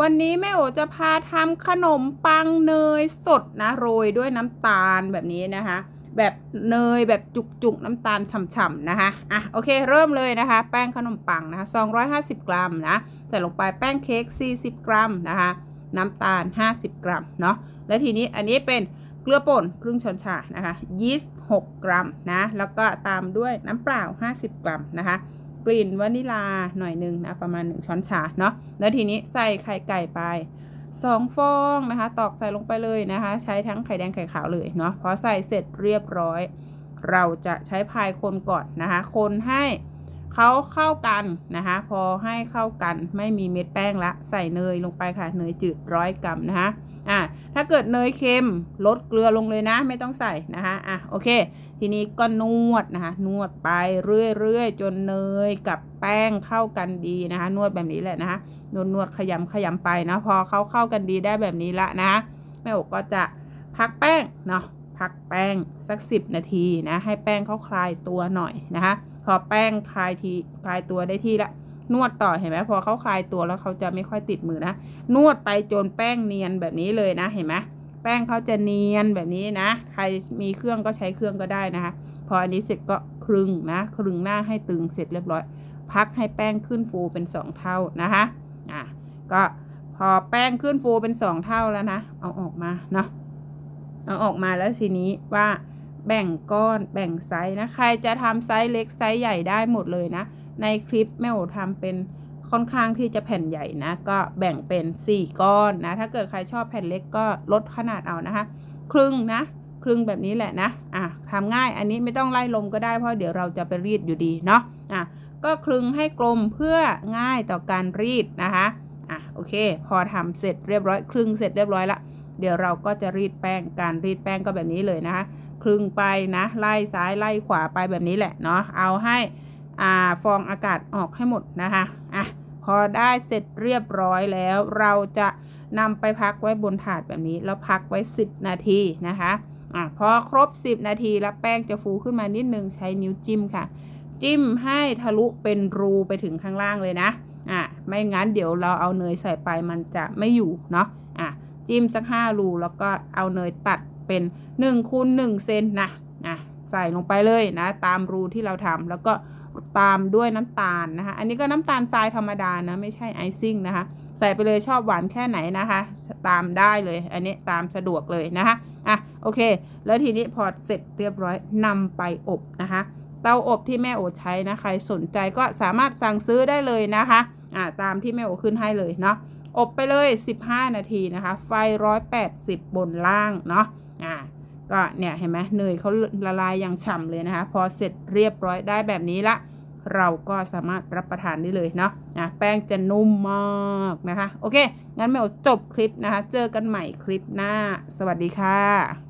วันนี้แม่โอจะพาทำขนมปังเนยสดนะโรยด้วยน้ำตาลแบบนี้นะคะ แบบเนยแบบจุกๆน้ำตาลฉ่ำๆนะคะอะโอเคเริ่มเลยนะคะ แป้งขนมปังนะคะ250 กรัมนะใส่ลงไปแป้งเค้ก40 กรัมนะคะ น้ำตาล 50 กรัมเนาะแล้วทีนี้อันนี้เป็นเกลือป่นครึ่งช้อนชานะคะยีสต์6กรัมนะแล้วก็ตามด้วยน้ำเปล่า 50 กรัมนะคะ กลิ่นวานิลาหน่อยหนึ่งนะประมาณ 1 ช้อนชาเนาะแล้วทีนี้ใส่ไข่ไก่ไป2ฟองนะคะ ตอกใส่ลงไปเลยนะคะ ใช้ทั้งไข่แดงไข่ขาวเลยเนาะพอใส่เสร็จเรียบร้อย เราจะใช้พายคนก่อนนะคะ คนให้เขาเข้ากันนะคะ พอให้เข้ากันไม่มีเม็ดแป้งละใส่เนยลงไปค่ะเนยจืดร้อยกรัมนะคะอะถ้าเกิดเนยเค็มลดเกลือลงเลยนะ ไม่ต้องใส่นะคะอะโอเค ทีนี้ก็นวดนะคะ นวดไปเรื่อยๆ จนเนยกับแป้งเข้ากันดีนะคะ นวดแบบนี้แหละนะคะ นวดนวดขยำขยำไปนะ พอเขาเข้ากันดีได้แบบนี้ละนะแม่อกก็จะพักแป้งเนาะ พักแป้งสักสิบนาทีนะ ให้แป้งเขาคลายตัวหน่อยนะคะ พอแป้งคลายทีคลายตัวได้ที่ละ นวดต่อเห็นไหมพอเขาคลายตัวแล้วเขาจะไม่ค่อยติดมือนะ นวดไปจนแป้งเนียนแบบนี้เลยนะ เห็นไหม ป้งเขาจะเนียนแบบนี้นะ ใครมีเครื่องก็ใช้เครื่องก็ได้นะคะ พออันนี้เสร็จก็คลึงนะคลึงหน้าให้ตึงเสร็จเรียบร้อย พักให้แป้งขึ้นฟูเป็นสองเท่านะคะอะก็พอแป้งขึ้นฟูเป็นสองเท่าแล้วนะเอาออกมาเนาะเอาออกมาแล้วทีนี้ว่าแบ่งก้อนแบ่งไซส์นะ ใครจะทำไซส์เล็กไซส์ใหญ่ได้หมดเลยนะ ในคลิปแม่โอทำเป็น ค่อนข้างที่จะแผ่นใหญ่นะ ก็แบ่งเป็น 4 ก้อนนะ ถ้าเกิดใครชอบแผ่นเล็กก็ลดขนาดเอานะคะ ครึ่งนะ ครึ่งแบบนี้แหละนะ อะทำง่าย อันนี้ไม่ต้องไล่ลมก็ได้เพราะเดี๋ยวเราจะไปรีดอยู่ดีเนาะ อะ ก็คลึงให้กลมเพื่อง่ายต่อการรีดนะคะ อะ โอเค พอทำเสร็จเรียบร้อย คลึงเสร็จเรียบร้อยละ เดี๋ยวเราก็จะรีดแป้ง การรีดแป้งก็แบบนี้เลยนะคะ คลึงไปนะ ไล่ซ้ายไล่ขวาไปแบบนี้แหละเนาะ เอาให้ อ่า ฟองอากาศออกให้หมดนะคะ พอได้เสร็จเรียบร้อยแล้ว เราจะนำไปพักไว้บนถาดแบบนี้ แล้วพักไว้ 10 นาทีนะคะอะพอครบ 10 นาทีแล้วแป้งจะฟูขึ้นมานิดนึงใช้นิ้วจิ้มค่ะ จิ้มให้ทะลุเป็นรูไปถึงข้างล่างเลยนะอะไม่งั้นเดี๋ยวเราเอาเนยใส่ไปมันจะไม่อยู่เนาะอะจิ้มสักห้ารูแล้วก็เอาเนยตัดเป็น1คูณ1เซนนะอะใส่ลงไปเลยนะ ตามรูที่เราทำแล้วก็ ตามด้วยน้ำตาลนะคะ อันนี้ก็น้ำตาลทรายธรรมดานะไม่ใช่ไอซิ่งนะคะ ใส่ไปเลยชอบหวานแค่ไหนนะคะ ตามได้เลย อันนี้ตามสะดวกเลยนะคะอะโอเค แล้วทีนี้พอเสร็จเรียบร้อยนำไปอบนะคะ เตาอบที่แม่โอใช้นะใครสนใจก็สามารถสั่งซื้อได้เลยนะคะอ่าตามที่แม่โอขึ้นให้เลยเนาะอบไปเลย 15 นาทีนะคะ ไฟ180บนล่างเนาะอ่าก็เนี่ยเห็นไหมเนยเขาละลายอย่างฉ่ำเลยนะคะ พอเสร็จเรียบร้อยได้แบบนี้ละ เราก็สามารถรับประทานได้เลยเนาะนะแป้งจะนุ่มมากนะคะ โอเค งั้นแม่โอจบคลิปนะคะ เจอกันใหม่คลิปหน้า สวัสดีค่ะ